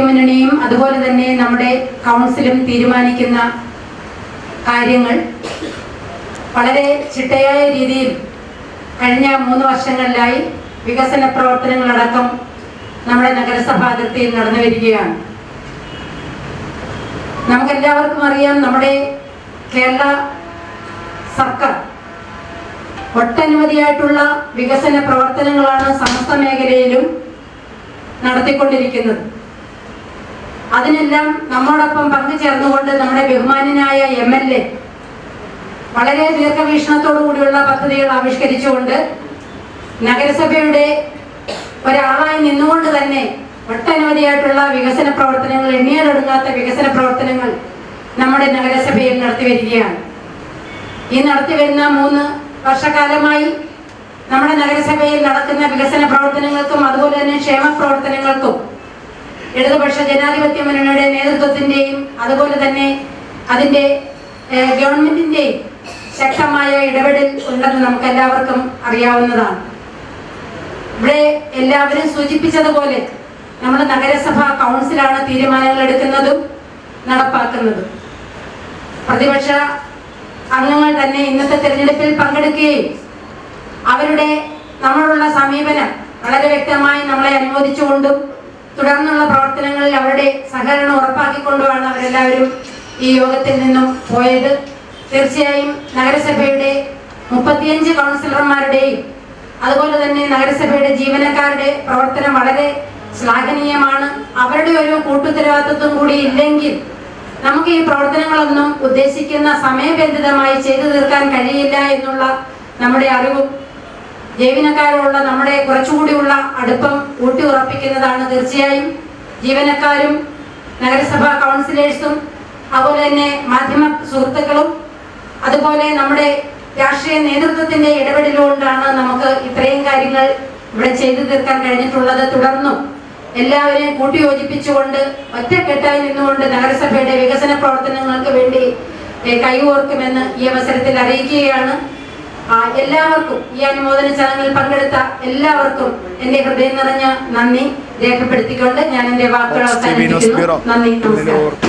ജനാധിപത്യ മുന്നണിയും അതുപോലെ തന്നെ നമ്മുടെ കൗൺസിലും തീരുമാനിക്കുന്ന കാര്യങ്ങൾ വളരെ ചിട്ടയായ രീതിയിൽ കഴിഞ്ഞ മൂന്ന് വർഷങ്ങളിലായി വികസന പ്രവർത്തനങ്ങളടക്കം നമ്മുടെ നഗരസഭാ അതിർത്തിയിൽ നടന്നു വരികയാണ്. നമുക്കെല്ലാവർക്കും അറിയാം നമ്മുടെ കേരള സർക്കാർ ഒട്ടനവധിയായിട്ടുള്ള വികസന പ്രവർത്തനങ്ങളാണ് സമസ്ത മേഖലയിലും നടത്തിക്കൊണ്ടിരിക്കുന്നത്. അതിനെല്ലാം നമ്മോടൊപ്പം പങ്കുചേർന്നുകൊണ്ട് നമ്മുടെ ബഹുമാനനായ എം എൽ എ വളരെ ദീർഘവീക്ഷണത്തോടു കൂടിയുള്ള പദ്ധതികൾ ആവിഷ്കരിച്ചുകൊണ്ട് നഗരസഭയുടെ ഒരാളായി നിന്നുകൊണ്ട് തന്നെ ഒട്ടനവധിയായിട്ടുള്ള വികസന പ്രവർത്തനങ്ങൾ എണ്ണിയാലൊടുങ്ങാത്ത വികസന പ്രവർത്തനങ്ങൾ നമ്മുടെ നഗരസഭയിൽ നടത്തി വരികയാണ് ഈ നടത്തി വരുന്ന മൂന്ന് വർഷക്കാലമായി നമ്മുടെ നഗരസഭയിൽ നടക്കുന്ന വികസന പ്രവർത്തനങ്ങൾക്കും അതുപോലെ തന്നെ ക്ഷേമ പ്രവർത്തനങ്ങൾക്കും ഇടതുപക്ഷ ജനാധിപത്യ മുന്നണിയുടെ നേതൃത്വത്തിന്റെയും അതുപോലെ തന്നെ അതിന്റെ ഗവൺമെന്റിന്റെയും ശക്തമായ ഇടപെടൽ ഉണ്ടെന്ന് നമുക്ക് എല്ലാവർക്കും അറിയാവുന്നതാണ്. ഇവിടെ എല്ലാവരും സൂചിപ്പിച്ചതുപോലെ നമ്മുടെ നഗരസഭ കൗൺസിലാണ് തീരുമാനങ്ങൾ എടുക്കുന്നതും നടപ്പാക്കുന്നതും. പ്രതിപക്ഷ അംഗങ്ങൾ തന്നെ ഇന്നത്തെ തെരഞ്ഞെടുപ്പിൽ പങ്കെടുക്കുകയും അവരുടെ നമ്മളോടുള്ള സമീപനം വളരെ വ്യക്തമായി നമ്മളെ അനുമോദിച്ചുകൊണ്ടും തുടർന്നുള്ള പ്രവർത്തനങ്ങളിൽ അവരുടെ സഹകരണം ഉറപ്പാക്കിക്കൊണ്ടുമാണ് അവരെല്ലാവരും ഈ യോഗത്തിൽ നിന്നും പോയത്. തീർച്ചയായും നഗരസഭയുടെ മുപ്പത്തിയഞ്ച് കൗൺസിലർമാരുടെയും അതുപോലെ തന്നെ നഗരസഭയുടെ ജീവനക്കാരുടെ പ്രവർത്തനം വളരെ ശ്ലാഘനീയമാണ്. അവരുടെ ഒരു കൂട്ടുത്തരവാദിത്വം കൂടി ഇല്ലെങ്കിൽ നമുക്ക് ഈ പ്രവർത്തനങ്ങളൊന്നും ഉദ്ദേശിക്കുന്ന സമയബന്ധിതമായി ചെയ്തു തീർക്കാൻ കഴിയില്ല എന്നുള്ള നമ്മുടെ അറിവും ജീവനക്കാരോടുള്ള നമ്മുടെ കുറച്ചുകൂടിയുള്ള അടുപ്പം ഊട്ടി ഉറപ്പിക്കുന്നതാണ് തീർച്ചയായും. ജീവനക്കാരും നഗരസഭാ കൗൺസിലേഴ്സും അതുപോലെ തന്നെ മാധ്യമ സുഹൃത്തുക്കളും അതുപോലെ നമ്മുടെ രാഷ്ട്രീയ നേതൃത്വത്തിന്റെ ഇടപെടലുകൊണ്ടാണ് നമുക്ക് ഇത്രയും കാര്യങ്ങൾ ഇവിടെ ചെയ്തു തീർക്കാൻ കഴിഞ്ഞിട്ടുള്ളത്. തുടർന്നും എല്ലാവരെയും കൂട്ടിയോജിപ്പിച്ചുകൊണ്ട് ഒറ്റക്കെട്ടായി നിന്നുകൊണ്ട് നഗരസഭയുടെ വികസന പ്രവർത്തനങ്ങൾക്ക് വേണ്ടി കൈകോർക്കുമെന്ന് ഈ അവസരത്തിൽ അറിയിക്കുകയാണ്. എല്ലാവർക്കും ഈ അനുമോദന ചടങ്ങിൽ പങ്കെടുത്ത എല്ലാവർക്കും എന്റെ ഹൃദയം നിറഞ്ഞ നന്ദി രേഖപ്പെടുത്തിക്കൊണ്ട് ഞാൻ എന്റെ വാക്കുകൾ അവസാനിപ്പിക്കുന്നു. നന്ദി നമസ്കാരം.